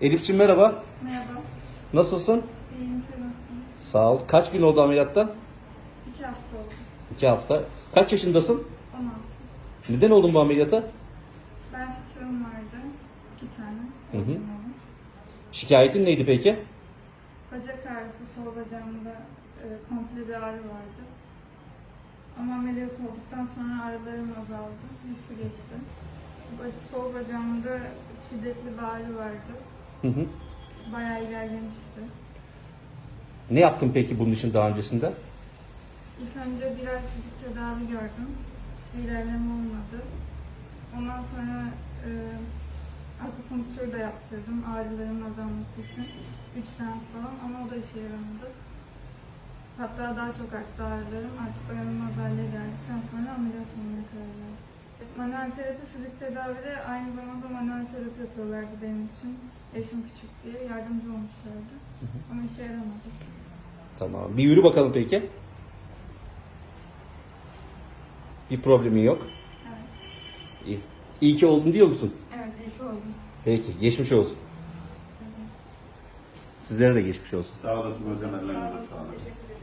Elif'ciğim merhaba. Merhaba. Nasılsın? İyiyim siz nasılsınız? Sağ ol. Kaç gün oldu ameliyatta? İki hafta oldu. İki hafta. Kaç yaşındasın? 16. Neden oldun bu ameliyata? Ben fıtığım vardı. iki tane. Hı hı. Şikayetin neydi peki? Bacak ağrısı, sol bacağımda e, komple bir ağrı vardı. Ama ameliyat olduktan sonra ağrılarım azaldı. Hepsi geçti. Sol bacağımda şiddetli bir ağrı vardı. Hı hı. Bayağı ilerlemişti. Ne yaptın peki bunun için daha öncesinde? İlk önce bir ay fizik tedavi gördüm. Hiçbir ilerleme olmadı. Ondan sonra e, akupunktur da yaptırdım ağrıların azalması için. 3 seans falan ama o da işe yaramadı. Hatta daha çok arttı ağrılarım. Artık dayanılmaz Manuel terapi, fizik tedavide aynı zamanda manuel terapi yapıyorlardı benim için. Eşim küçük diye yardımcı olmuşlardı. Ama işe yaramadı. Tamam. Bir yürü bakalım peki. Bir problemin yok. Evet. İyi. İyi ki oldun diyor musun? Evet, iyi ki oldum. Peki. Geçmiş olsun. Sizlere de geçmiş olsun. Sağ olasın hocam. Sağ olasın, teşekkür